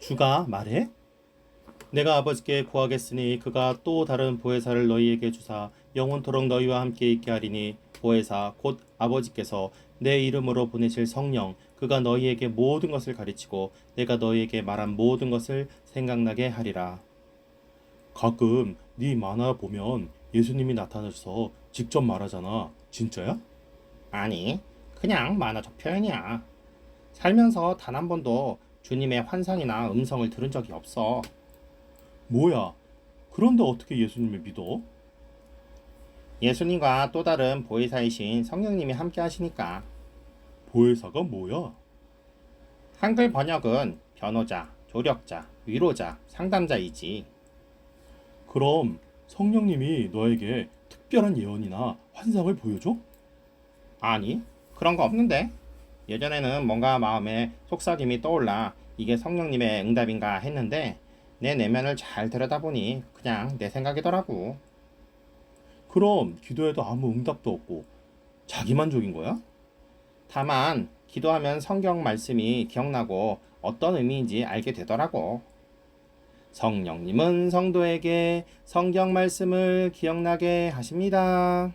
주가 말해? 내가 아버지께 구하겠으니 그가 또 다른 보혜사를 너희에게 주사 영원토록 너희와 함께 있게 하리니 보혜사 곧 아버지께서 내 이름으로 보내실 성령 그가 너희에게 모든 것을 가르치고 내가 너희에게 말한 모든 것을 생각나게 하리라. 가끔 네 만화 보면 예수님이 나타나셔서 직접 말하잖아. 진짜야? 아니, 그냥 만화적 표현이야. 살면서 단 한 번도 주님의 환상이나 음성을 들은 적이 없어. 뭐야? 그런데 어떻게 예수님을 믿어? 예수님과 또 다른 보혜사이신 성령님이 함께 하시니까. 보혜사가 뭐야? 한글 번역은 변호자, 조력자, 위로자, 상담자이지. 그럼 성령님이 너에게 특별한 예언이나 환상을 보여줘? 아니, 그런 거 없는데. 예전에는 뭔가 마음에 속삭임이 떠올라 이게 성령님의 응답인가 했는데 내 내면을 잘 들여다보니 그냥 내 생각이더라고. 그럼 기도해도 아무 응답도 없고 자기만족인 거야? 다만 기도하면 성경 말씀이 기억나고 어떤 의미인지 알게 되더라고. 성령님은 성도에게 성경 말씀을 기억나게 하십니다.